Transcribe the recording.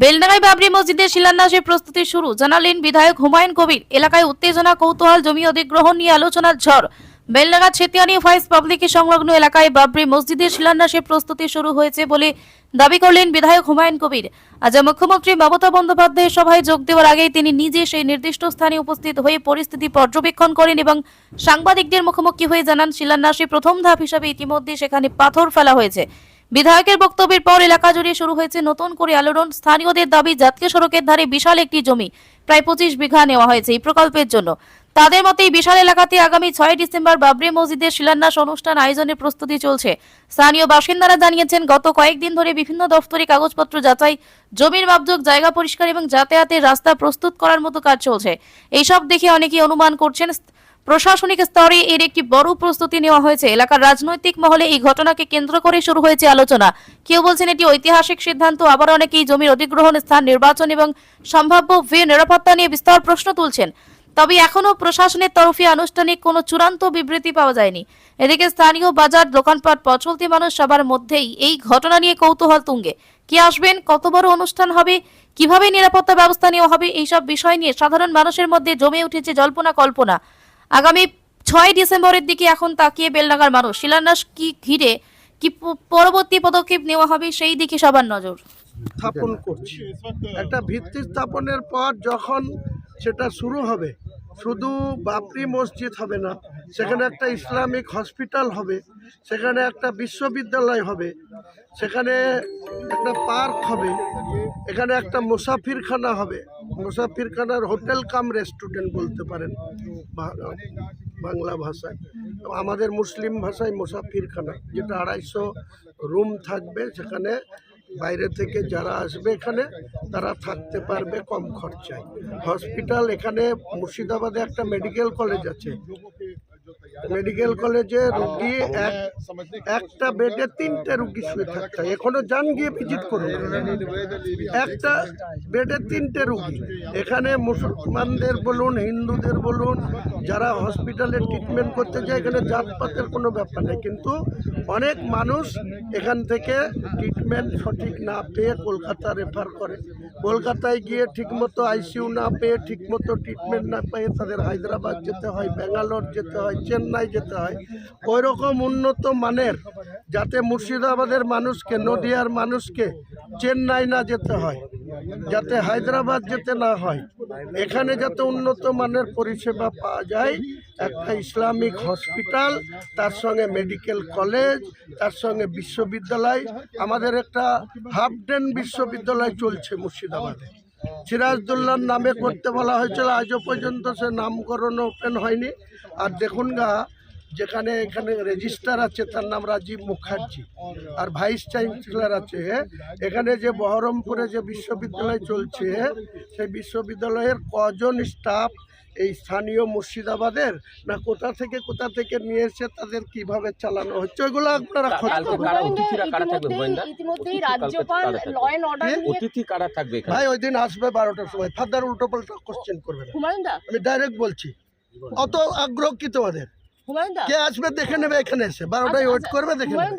বেলডাঙ্গায় বাবরি মসজিদের শিলান্যাসের প্রস্তুতি শুরু। জানালেন বিধায়ক হুমায়ুন কবির। এলাকায় উত্তেজনা, কৌতূহল জমি অধিগ্রহণ নিয়ে আলোচনার ঝড়। বেলডাঙ্গা ছেতিয়ানি ফাইস পাবলিকের সংলগ্ন এলাকায় বাবরি মসজিদের শিলান্যাসের প্রস্তুতি শুরু হয়েছে বলে দাবি করলেন বিধায়ক হুমায়ুন কবির। আজ মুখ্যমন্ত্রী মমতা বন্দ্যোপাধ্যায়ের সভায় যোগ দেওয়ার আগেই তিনি নিজে সেই নির্দিষ্ট স্থানে উপস্থিত হয়ে পরিস্থিতি পর্যবেক্ষণ করেন এবং সাংবাদিকদের মুখোমুখি হয়ে জানান শিলান্যাসের প্রথম ধাপ হিসাবে ইতিমধ্যে সেখানে পাথর ফেলা হয়েছে। বিধায়কের বক্তব্যের পর এলাকা জুড়ে শুরু হয়েছে নতুন করে আলোড়ন। স্থানীয়দের দাবি, জাতীয় সড়কের ধারে বিশাল একটি জমি, প্রায় পঁচিশ বিঘা নেওয়া হয়েছে এই প্রকল্পের জন্য। তাদের মতে বিশাল এলাকাতে আগামী ছয় ডিসেম্বর বাবরি মসজিদের শিলান্যাস অনুষ্ঠান আয়োজনের প্রস্তুতি চলছে। স্থানীয় বাসিন্দারা জানিয়েছেন, গত কয়েকদিন ধরে বিভিন্ন দফতরি কাগজপত্র যাচাই, জমির মাপযোগ জায়গা পরিষ্কার এবং যাতায়াতের রাস্তা প্রস্তুত করার মতো কাজ চলছে। এইসব দেখে অনেকেই অনুমান করছেন প্রশাসনিক স্তরে এর একটি বড় প্রস্তুতি নেওয়া হয়েছে। এলাকার রাজনৈতিক মহলে এই ঘটনাকে কেন্দ্র করে শুরু হয়েছে আলোচনা। কেউ বলছেন এটি ঐতিহাসিক সিদ্ধান্ত, আবার অনেকেই জমির অধিগ্রহণ স্থান, নির্বাচন এবং সম্ভাব্য ভি নিরাপত্তা নিয়ে বিস্তর প্রশ্ন তুলছেন। তবে এখনও প্রশাসনের তরফে আনুষ্ঠানিক কোনো চূড়ান্ত বিবৃতি পাওয়া যায়নি। এদিকে স্থানীয় বাজার, দোকানপাট পচলতি মানুষ সবার মধ্যেই এই ঘটনা নিয়ে কৌতূহল তুঙ্গে। কে আসবেন, কত বড় অনুষ্ঠান হবে, কীভাবে নিরাপত্তা ব্যবস্থা নেওয়া হবে, এইসব বিষয় নিয়ে সাধারণ মানুষের মধ্যে জমে উঠেছে জল্পনা কল্পনা আগামী ছয় ডিসেম্বরের দিকে এখন তাকিয়ে বেলডাঙ্গার মানুষ। শিলান্যাস কি ঘিরে, কি পরবর্তী পদক্ষেপ নেওয়া হবে সেই দিকে সবার নজর। স্থাপন করছি। একটা ভিত্তি স্থাপনের পর যখন সেটা শুরু হবে শুধু বাপরি মসজিদ হবে না, সেখানে একটা ইসলামিক হসপিটাল হবে, সেখানে একটা বিশ্ববিদ্যালয় হবে, সেখানে একটা পার্ক হবে, এখানে একটা মুসাফিরখানা হবে। মুসাফিরখানার হোটেল কাম রেস্টুরেন্ট বলতে পারেন বাংলা ভাষায়। আমাদের মুসলিম ভাষায় মুসাফিরখানা, যেটা আড়াইশো রুম থাকবে, সেখানে বাইরে থেকে যারা আসবে এখানে, তারা থাকতে পারবে কম খরচায়। হসপিটাল এখানে মুর্শিদাবাদে একটা মেডিকেল কলেজ আছে। মেডিকেল কলেজে রুগী এক একটা বেডে তিনটে রুগী শুয়ে থাকতে হয়। এখনও যান গিয়ে ভিজিট করুন। একটা বেডে তিনটে রুগী। এখানে মুসলমানদের বলুন হিন্দুদের বলুন যারা হসপিটালে ট্রিটমেন্ট করতে যায় এখানে জাতপাতের কোনো ব্যাপার নেই। কিন্তু অনেক মানুষ এখান থেকে ট্রিটমেন্ট সঠিক না পেয়ে কলকাতা রেফার করে। কলকাতায় গিয়ে ঠিকমতো আইসিইউ না পেয়ে ঠিকমতো ট্রিটমেন্ট না পেয়ে তাদের হায়দ্রাবাদ যেতে হয় ব্যাঙ্গালোর যেতে হয় চেন্নাই যেতে হয়। ওই রকম উন্নত মানের যাতে মুর্শিদাবাদের মানুষকে, নদিয়ার মানুষকে চেন্নাই না যেতে হয়, যাতে হায়দ্রাবাদ যেতে না হয়, এখানে যাতে উন্নত মানের পরিষেবা পাওয়া যায়, একটা ইসলামিক হসপিটাল, তার সঙ্গে মেডিকেল কলেজ, তার সঙ্গে বিশ্ববিদ্যালয়, আমাদের একটা হাফ ডেন বিশ্ববিদ্যালয় চলছে মুর্শিদাবাদে। সিরাজদুল্লার নামে করতে বলা হয়েছিল, আজও পর্যন্ত সে নামকরণ ওপেন হয়নি। আর দেখুন গা, যেখানে এখানে রেজিস্টার আছে, তার নাম রাজীব মুখার্জি। আর ভাইস চ্যান্সেলার আছে। এখানে যে বহরমপুরে যে বিশ্ববিদ্যালয় চলছে, সেই বিশ্ববিদ্যালয়ের কজন স্টাফ এই স্থানীয় মুর্শিদাবাদের না কোথা থেকে কোথা থেকে নিয়ে এসে তাদের কীভাবে চালানো হচ্ছে ওইগুলো আপনারা ভাই ওই দিন আসবে বারোটার সময় ফাদার উল্টো পাল্টা কোশ্চেন করবে আমি ডাইরেক্ট বলছি অত আগ্রহ কি তোমাদের কে আসবে দেখে নেবে এখানে এসে বারোটায় ওয়েট করবে দেখে নেবে